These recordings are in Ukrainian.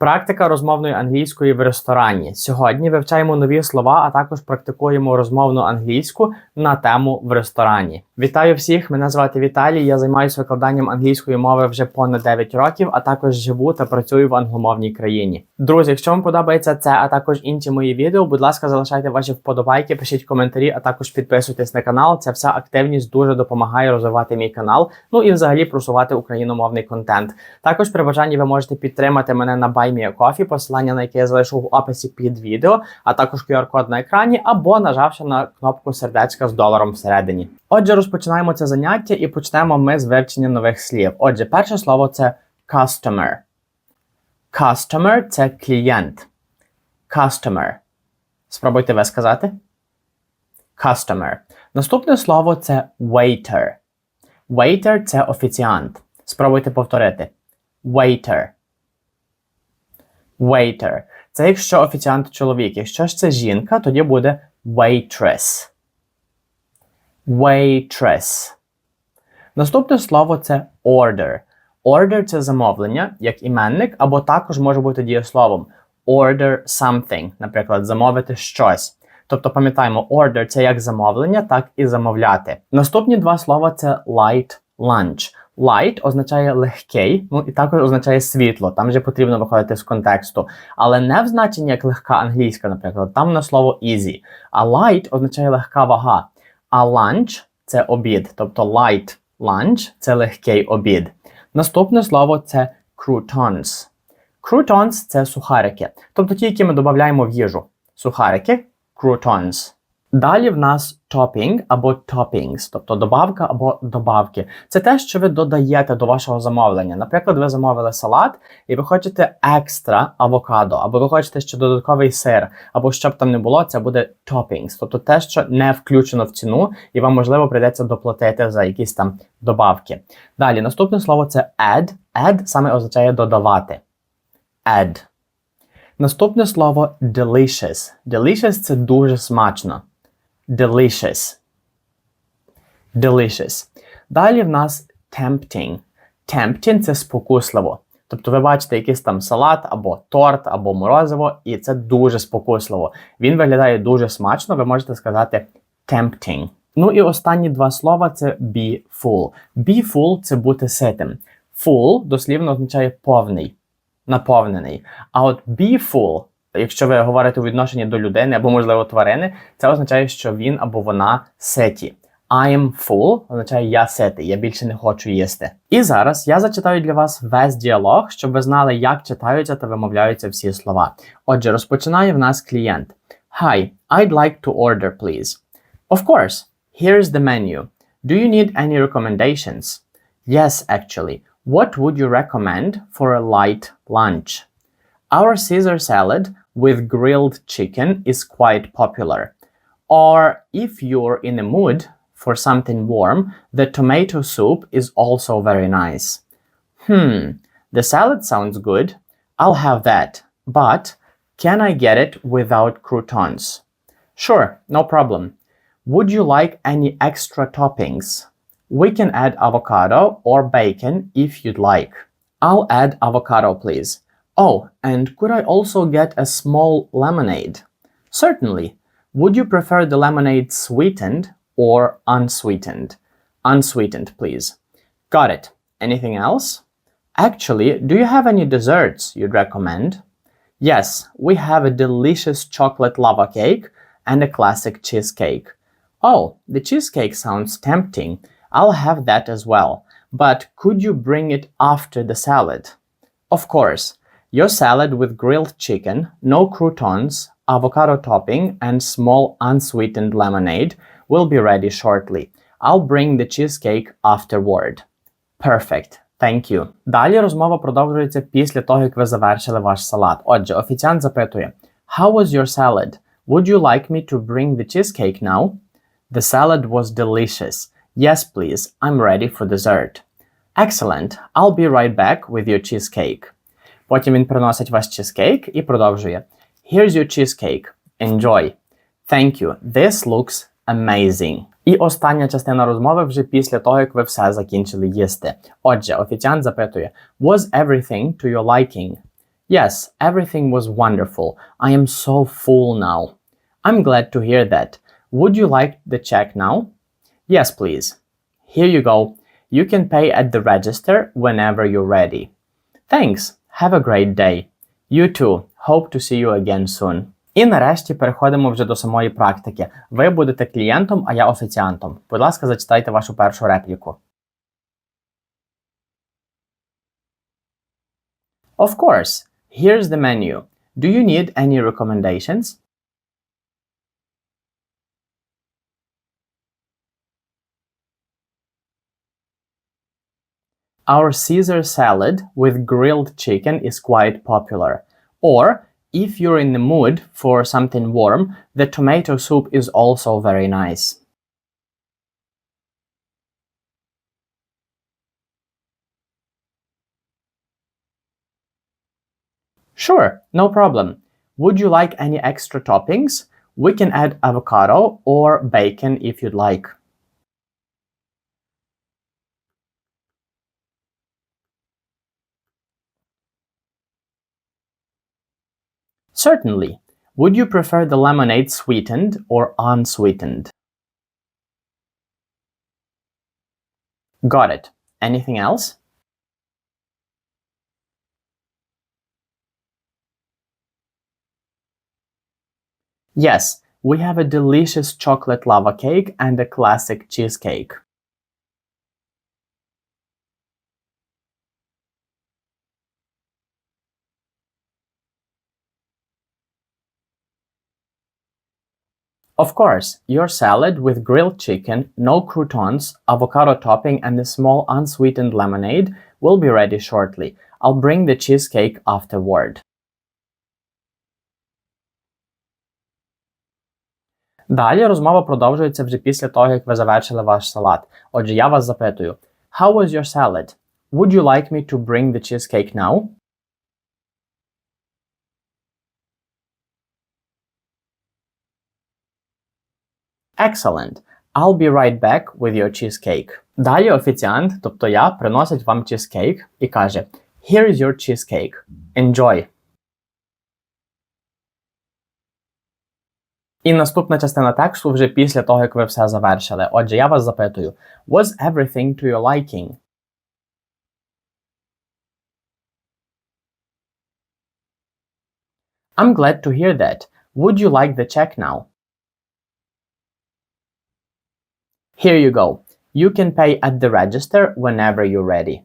Практика розмовної англійської в ресторані. Сьогодні вивчаємо нові слова, а також практикуємо розмовну англійську на тему в ресторані. Вітаю всіх! Мене звати Віталій. Я займаюся викладанням англійської мови вже понад 9 років, а також живу та працюю в англомовній країні. Друзі, якщо вам подобається це, а також інші мої відео, будь ласка, залишайте ваші вподобайки, пишіть коментарі, а також підписуйтесь на канал. Ця вся активність дуже допомагає розвивати мій канал, ну і взагалі просувати україномовний контент. Також при бажанні ви можете підтримати мене на BuyMeACoffee, посилання на яке я залишу в описі під відео, а також QR-код на екрані, або нажавши на кнопку сердечка з доларом всередині. Отже, розпочинаємо це заняття і почнемо ми з вивчення нових слів. Отже, перше слово це customer. Customer це клієнт. Customer. Спробуйте ви сказати. Customer. Наступне слово це waiter. Waiter це офіціант. Спробуйте повторити. Waiter. Waiter. Це якщо офіціант чоловік. Якщо ж це жінка, тоді буде waitress. Waitress. Наступне слово це order. Order це замовлення, як іменник, або також може бути дієсловом. Order something, наприклад, замовити щось. Тобто пам'ятаємо, order це як замовлення, так і замовляти. Наступні два слова це light lunch. Light означає легкий, ну і також означає світло. Там вже потрібно виходити з контексту. Але не в значенні як легка англійська, наприклад, там на слово easy. А light означає легка вага. А lunch це обід, тобто light lunch це легкий обід. Наступне слово це croutons. Croutons – це сухарики, тобто ті, які ми додаємо в їжу. Сухарики croutons. Далі в нас topping або toppings, тобто добавка або добавки. Це те, що ви додаєте до вашого замовлення. Наприклад, ви замовили салат і ви хочете екстра авокадо, або ви хочете ще додатковий сир, або що б там не було, це буде toppings, тобто те, що не включено в ціну, і вам можливо прийдеться доплатити за якісь там добавки. Далі, наступне слово це add. Add саме означає додавати. Add. Наступне слово delicious. Delicious це дуже смачно. Delicious. Delicious. Далі в нас tempting. Tempting це спокусливо. Тобто ви бачите якийсь там салат, або торт, або морозиво, і це дуже спокусливо. Він виглядає дуже смачно, ви можете сказати tempting. Ну і останні два слова це be full. Be full це бути ситим. Full дослівно означає повний, наповнений. А от be full Якщо ви говорите у відношенні до людини або, можливо, тварини, це означає, що він або вона ситі. I am full означає я ситий, я більше не хочу їсти. І зараз я зачитаю для вас весь діалог, щоб ви знали, як читаються та вимовляються всі слова. Отже, розпочинає в нас клієнт. Hi, I'd like to order, please. Of course, here's the menu. Do you need any recommendations? Yes, actually. What would you recommend for a light lunch? Our Caesar salad with grilled chicken is quite popular. Or if you're in a mood for something warm, the tomato soup is also very nice. Hmm, the salad sounds good. I'll have that. But can I get it without croutons? Sure, no problem. Would you like any extra toppings? We can add avocado or bacon if you'd like. I'll add avocado, please. Oh, and could I also get a small lemonade? Certainly. Would you prefer the lemonade sweetened or unsweetened? Unsweetened, please. Got it. Anything else? Actually, do you have any desserts you'd recommend? Yes, we have a delicious chocolate lava cake and a classic cheesecake. Oh, the cheesecake sounds tempting. I'll have that as well. But could you bring it after the salad? Of course. Your salad with grilled chicken, no croutons, avocado topping, and small unsweetened lemonade will be ready shortly. I'll bring the cheesecake afterward. Perfect. Thank you. Далі розмова продовжується після того, як ви завершили ваш салат. Отже, офіціант запитує: How was your salad? Would you like me to bring the cheesecake now? The salad was delicious. Yes, please. I'm ready for dessert. Excellent. I'll be right back with your cheesecake. Потім він приносить ваш чизкейк і продовжує. Here's your cheesecake. Enjoy. Thank you. This looks amazing. І остання частина розмови вже після того, як ви все закінчили їсти. Отже, офіціант запитує: Was everything to your liking? Yes, everything was wonderful. I am so full now. I'm glad to hear that. Would you like the check now? Yes, please. Here you go. You can pay at the register whenever you're ready. Thanks. Have a great day. You too. Hope to see you again soon. І нарешті переходимо вже до самої практики. Ви будете клієнтом, а я офіціантом. Будь ласка, зачитайте вашу першу репліку. Of course. Here's the menu. Do you need any recommendations? Our Caesar salad with grilled chicken is quite popular. Or, if you're in the mood for something warm, the tomato soup is also very nice. Sure, no problem. Would you like any extra toppings? We can add avocado or bacon if you'd like. Certainly. Would you prefer the lemonade sweetened or unsweetened? Got it. Anything else? Yes, we have a delicious chocolate lava cake and a classic cheesecake. Of course, your salad with grilled chicken, no croutons, avocado topping, and a small unsweetened lemonade will be ready shortly. I'll bring the cheesecake afterward. Далі розмова продовжується вже після того, як ви завершили ваш салат. Отже, я вас запитую: How was your salad? Would you like me to bring the cheesecake now? Excellent. I'll be right back with your cheesecake. Далі офіціант, тобто я, приносить вам чізкейк і каже: Here is your cheesecake. Enjoy. І наступна частина тексту вже після того, як ви все завершили. Отже, я вас запитую: Was everything to your liking? I'm glad to hear that. Would you like the check now? Here you go. You can pay at the register whenever you're ready.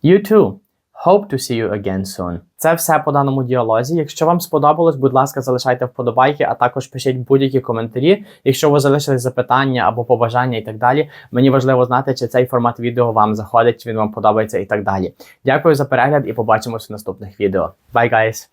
You too. Hope to see you again soon. Це все по даному діалозі. Якщо вам сподобалось, будь ласка, залишайте вподобайки, а також пишіть будь-які коментарі. Якщо ви залишили запитання або побажання і так далі. Мені важливо знати, чи цей формат відео вам заходить, чи він вам подобається і так далі. Дякую за перегляд і побачимось в наступних відео. Bye, guys!